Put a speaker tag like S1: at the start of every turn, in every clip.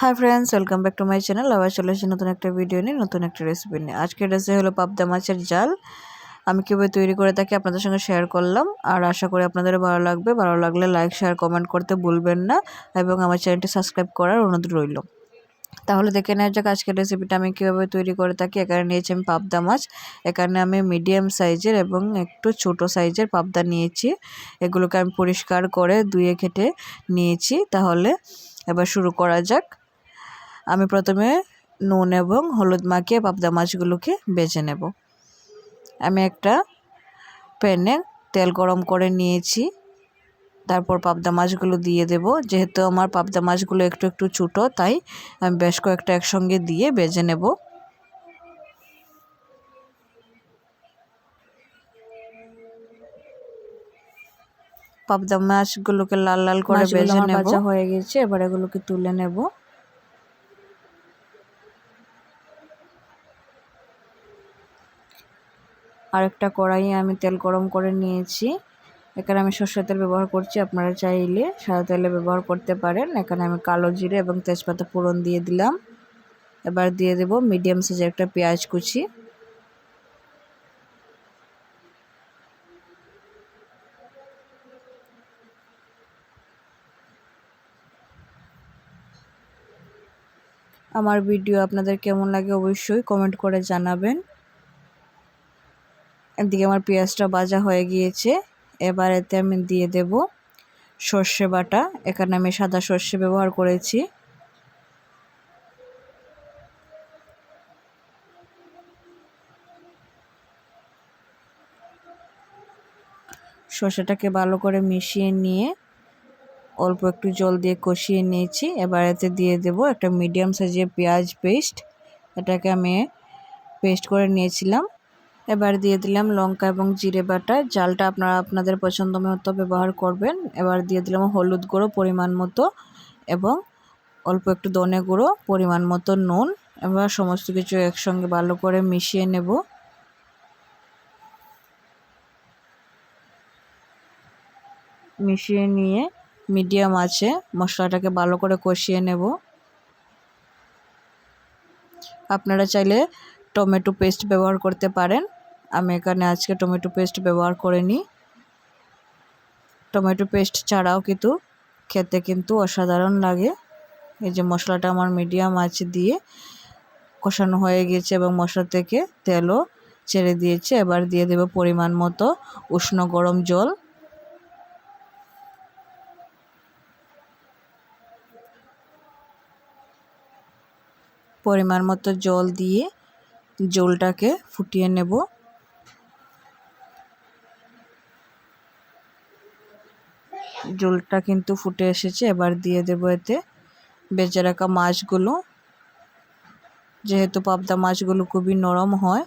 S1: Hi friends welcome back to my channel আবার চলে এসেছি নতুন একটা ভিডিও নিয়ে, নতুন একটা রেসিপি নিয়ে। আজকের রেসিপি হলো পাবদা মাছের জাল আমি কীভাবে তৈরি করে থাকি আপনাদের সঙ্গে শেয়ার করলাম। আর আশা করি আপনাদের ভালো লাগবে। ভালো লাগলে লাইক শেয়ার কমেন্ট করতে ভুলবেন না। এবং আমার চ্যানেলটি সাবস্ক্রাইব করার অনুরোধ রইল। তাহলে দেখে নেওয়া যাক আজকের রেসিপিটা আমি কীভাবে তৈরি করে থাকি। এখানে নিয়েছি আমি পাবদা মাছ। এখানে আমি মিডিয়াম সাইজের এবং একটু ছোট সাইজের পাবদা নিয়েছি। এগুলোকে আমি পরিষ্কার করে ধুয়ে খেটে নিয়েছি। তাহলে এবার শুরু করা যাক। আমি প্রথমে নুন এবং হলুদ মাখিয়ে পাবদা মাছগুলোকে বেছে নেব। আমি একটা প্যানে তেল গরম করে নিয়েছি। তারপর পাবদা মাছগুলো দিয়ে দেব। যেহেতু আমার পাবদা মাছগুলো একটু একটু ছোটো তাই আমি বেশ কয়েকটা একসঙ্গে দিয়ে বেজে নেব। পাবদা মাছগুলোকে লাল লাল করে বেজে নেব। হয়ে গেছে এবার এগুলোকে তুলে নেব। আরেকটা কড়াইয়ে আমি তেল গরম করে নিয়েছি। এখানে আমি সর্ষের তেল ব্যবহার করছি, আপনারা চাইলে সাদা তেলে ব্যবহার করতে পারেন। এখানে আমি কালো জিরে এবং তেজপাতা ফোড়ন দিয়ে দিলাম। এবার দিয়ে দেব মিডিয়াম সাইজের একটা পেঁয়াজ কুচি। আমার ভিডিও আপনাদের কেমন লাগে অবশ্যই কমেন্ট করে জানাবেন। এদিকে আমার পেঁয়াজটা ভাজা হয়ে গিয়েছে। এবার এতে আমি দিয়ে দেব সর্ষে বাটা। এখানে আমি সাদা সর্ষে ব্যবহার করেছি। সর্ষেটাকে ভালো করে মিশিয়ে নিয়ে অল্প একটু জল দিয়ে কষিয়ে নিয়েছি। এবার এতে দিয়ে দেব একটা মিডিয়াম সাইজের পেঁয়াজ পেস্ট এটাকে আমি পেস্ট করে নিয়েছিলাম। এবার দিয়ে দিলাম লঙ্কা এবং জিরে বাটা। জালটা আপনারা আপনাদের পছন্দ মতো ব্যবহার করবেন। এবার দিয়ে দিলাম হলুদ গুঁড়ো পরিমাণ মতো এবং অল্প একটু দনে গুঁড়ো পরিমাণ মতো নুন। এবার সমস্ত কিছু একসঙ্গে ভালো করে মিশিয়ে নেব। মিশিয়ে নিয়ে মিডিয়াম আছে, মশলাটাকে ভালো করে কষিয়ে নেব। আপনারা চাইলে টমেটো পেস্ট ব্যবহার করতে পারেন। আমি এখানে আজকে টমেটো পেস্ট ব্যবহার করে নিই টমেটো পেস্ট ছাড়াও কিন্তু খেতে কিন্তু অসাধারণ লাগে। এই যে মশলাটা আমার মিডিয়াম আছে দিয়ে কষানো হয়ে গেছে এবং মশলা থেকে তেলও ছেড়ে দিয়েছে। এবার দিয়ে দেব পরিমাণ মতো উষ্ণ গরম জল। পরিমাণ মতো জল দিয়ে জলটাকে ফুটিয়ে নেব। জলটা কিন্তু ফুটে এসেছে। এবার দিয়ে দেবো এতে বেঁচে রাখা মাছগুলো। যেহেতু পাবদা মাছগুলো খুবই নরম হয়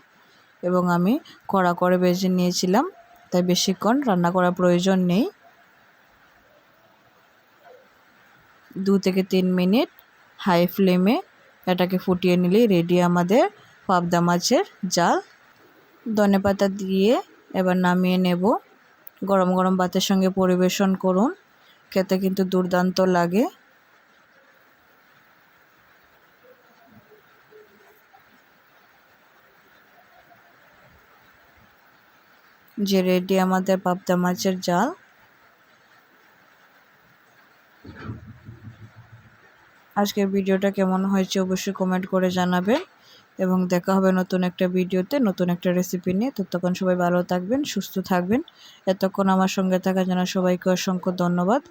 S1: এবং আমি কড়া করে বেজে নিয়েছিলাম, তাই বেশিক্ষণ রান্না করার প্রয়োজন নেই। দু থেকে তিন মিনিট হাই ফ্লেমে এটাকে ফুটিয়ে নিলেই রেডি আমাদের পাবদা মাছের জাল। ধনে পাতা দিয়ে এবার নামিয়ে নেব। গরম গরম ভাতের সঙ্গে পরিবেশন করুন। খেতে কিন্তু দুর্দান্ত লাগে। যে রেডি আমাদের পাবদা মাছের জাল। আজকের ভিডিওটা কেমন হয়েছে অবশ্যই কমেন্ট করে জানাবেন। এবং দেখা হবে নতুন একটা ভিডিওতে, নতুন একটা রেসিপি নিয়ে। ততক্ষণ সবাই ভালো থাকবেন, সুস্থ থাকবেন। এতক্ষণ আমার সঙ্গে থাকার জন্য সবাইকে অসংখ্য ধন্যবাদ।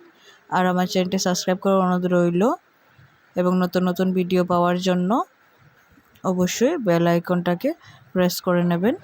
S1: আর আমার চ্যানেলটি সাবস্ক্রাইব করার অনুরোধ রইল এবং নতুন নতুন ভিডিও পাওয়ার জন্য অবশ্যই বেল আইকনটাকে প্রেস করে নেবেন।